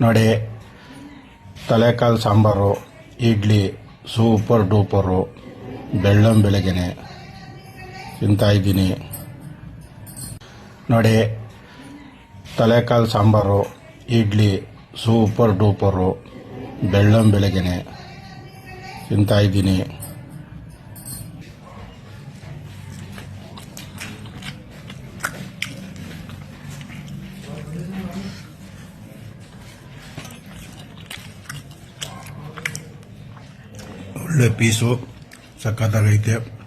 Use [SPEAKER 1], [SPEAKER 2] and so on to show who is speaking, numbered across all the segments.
[SPEAKER 1] ನೋಡಿ, ತಲೆಕಾಲು sambar, idli, super duper, ಬೆಳ್ಳಂ ಬೆಳಗ್ಗೆನೆ ತಿಂತಾ ಇದ್ದೀನಿ. ನೋಡಿ, ತಲೆಕಾಲು ಸಾಂಬಾರು, ಇಡ್ಲಿ, ಸೂಪರ್ ಡೂಪರು, ಬೆಳ್ಳಂ ಬೆಳಗ್ಗೆನೆ ತಿಂತಾ le piso, sacada gaite.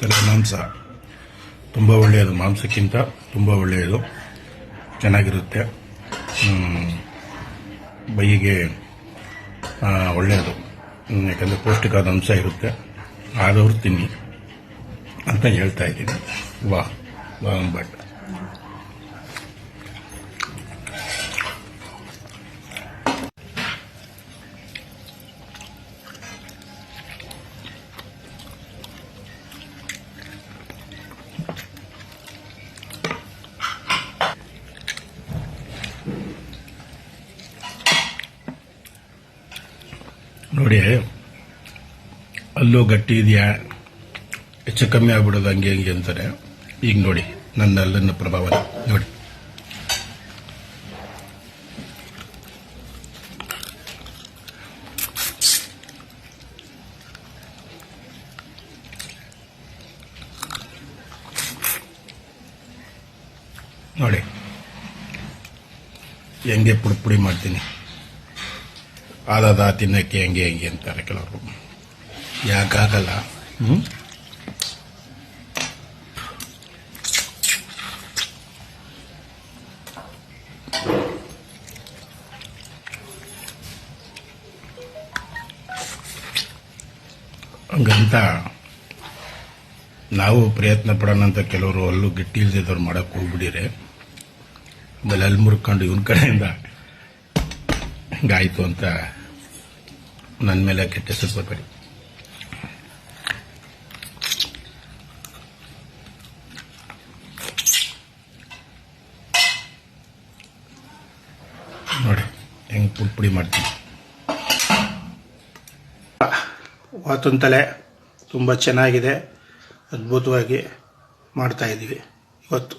[SPEAKER 1] ತಲೆ ಮಾಂಸ ತುಂಬ ಒಳ್ಳೆಯದು, ಮಾಂಸಕ್ಕಿಂತ ತುಂಬ ಒಳ್ಳೆಯದು. ಚೆನ್ನಾಗಿರುತ್ತೆ. ಬೈಯಿಗೆ ಒಳ್ಳೆಯದು. ಯಾಕಂದರೆ ಪೌಷ್ಟಿಕಾದ ಅಂಶ ಇರುತ್ತೆ. ಆದವರು ತಿನ್ನಿ ಅಂತ ಹೇಳ್ತಾ ಇದ್ದೀನಿ. ವಾಹ್ ವಾ ಬಟ್ ನೋಡಿ, ಅಲ್ಲೂ ಗಟ್ಟಿ ಇದೆಯಾ? ಹೆಚ್ಚು ಕಮ್ಮಿ ಆಗ್ಬಿಡೋದು ಹಂಗೆ ಹಂಗೆ ಅಂತಾರೆ. ಈಗ ನೋಡಿ, ನನ್ನ ಅಲ್ಲನ್ನು ಪ್ರಭಾವ ನೋಡಿ. ನೋಡಿ. ಹೆಂಗೆ ಪುಡಿ ಪುಡಿ ಮಾಡ್ತೀನಿ. ಆದದ ತಿನ್ನಕ್ಕೆ ಹೆಂಗೆ ಹೆಂಗೆ ಅಂತಾರೆ ಕೆಲವರು. ಯಾಕಾಗಲ್ಲ. ಹ್ಞೂ ಹಂಗಂತ ನಾವು ಪ್ರಯತ್ನ ಪಡೋಣ ಅಂತ ಕೆಲವರು ಅಲ್ಲೂ ಗಟ್ಟಿ ಇಲ್ದಿದ್ದವ್ರು ಮಾಡಕ್ಕೆ ಹೋಗ್ಬಿಡಿರಿ. ಆಮೇಲೆ ಅಲ್ಲಿ ಮುರ್ಕೊಂಡು ಇವನ ಕಡೆಯಿಂದ ಹಿಂಗಾಯ್ತು ಅಂತ ನನ್ನ ಮೇಲೆ ಕೆಟ್ಟ ಹೆಸರು ನೋಡಿ, ಹೆಂಗೆ ಪುಡಿ ಪುಡಿ ಮಾಡ್ತೀನಿ. ತಲೆ ತುಂಬ ಚೆನ್ನಾಗಿದೆ. ಅದ್ಭುತವಾಗಿ ಮಾಡ್ತಾ ಇದ್ದೀವಿ ಇವತ್ತು.